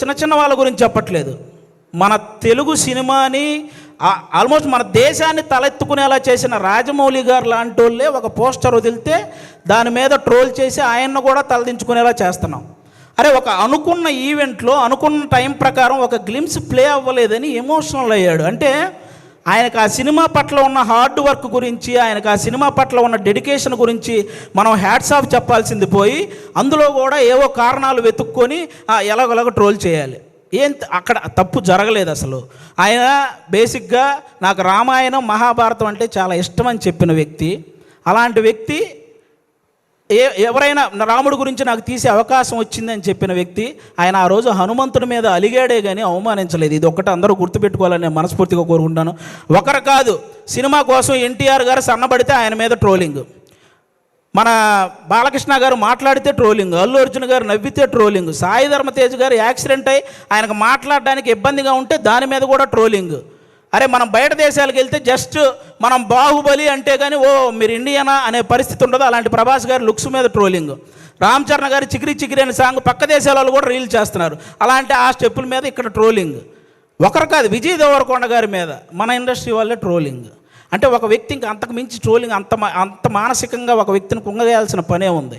చిన్న చిన్న వాళ్ళ గురించి చెప్పట్లేదు. మన తెలుగు సినిమాని ఆల్మోస్ట్ మన దేశాన్ని తలెత్తుకునేలా చేసిన రాజమౌళి గారు లాంటి వాళ్ళే ఒక పోస్టర్ వదిలితే దాని మీద ట్రోల్ చేసి ఆయన్ను కూడా తలదించుకునేలా చేస్తున్నాం. అరే ఒక అనుకున్న ఈవెంట్లో అనుకున్న టైం ప్రకారం ఒక గ్లిమ్స్ ప్లే అవ్వలేదని ఎమోషనల్ అయ్యాడు. అంటే ఆయనకు ఆ సినిమా పట్ల ఉన్న హార్డ్ వర్క్ గురించి ఆయనకు ఆ సినిమా పట్ల ఉన్న డెడికేషన్ గురించి మనం హ్యాట్స్ ఆఫ్ చెప్పాల్సింది పోయి అందులో కూడా ఏవో కారణాలు వెతుక్కొని ఆ, ఎలాగోలాగ ట్రోల్ చేయాలి. ఏం అక్కడ తప్పు జరగలేదు అసలు. ఆయన బేసిక్గా నాకు రామాయణం మహాభారతం అంటే చాలా ఇష్టం అని చెప్పిన వ్యక్తి. అలాంటి వ్యక్తి ఏ ఎవరైనా రాముడి గురించి నాకు తీసే అవకాశం వచ్చిందని చెప్పిన వ్యక్తి ఆయన ఆ రోజు హనుమంతుడి మీద అలిగాడే కానీ అవమానించలేదు. ఇది ఒక్కటి అందరూ గుర్తుపెట్టుకోవాలని నేను మనస్ఫూర్తిగా కోరుకుంటాను ఒకరు కాదు సినిమా కోసం ఎన్టీఆర్ గారు సన్నబడితే ఆయన మీద ట్రోలింగ్. మన బాలకృష్ణ గారు మాట్లాడితే ట్రోలింగ్ అల్లు అర్జున్ గారు నవ్వితే ట్రోలింగ్ సాయి ధర్మతేజ్ గారు యాక్సిడెంట్ అయి ఆయనకు మాట్లాడడానికి ఇబ్బందిగా ఉంటే దాని మీద కూడా ట్రోలింగ్. అరే మనం బయట దేశాలకు వెళ్తే జస్ట్ మనం బాహుబలి అంటే కానీ ఓ మీరు ఇండియనా అనే పరిస్థితి ఉండదు. అలాంటి ప్రభాస్ గారి లుక్స్ మీద ట్రోలింగ్. రామ్ చరణ్ గారి చికిరి చికిరి అనే సాంగ్ పక్క దేశాల వాళ్ళు కూడా రీల్ చేస్తున్నారు. అలాంటి ఆ స్టెప్పుల మీద ఇక్కడ ట్రోలింగ్. ఒకరు కాదు విజయ్ దేవరకొండ గారి మీద మన ఇండస్ట్రీ వాళ్ళే ట్రోలింగ్. అంటే ఒక వ్యక్తి ఇంకా అంతకు మించి ట్రోలింగ్ అంత అంత మానసికంగా ఒక వ్యక్తిని కుంగదేయాల్సిన పనే ఉంది.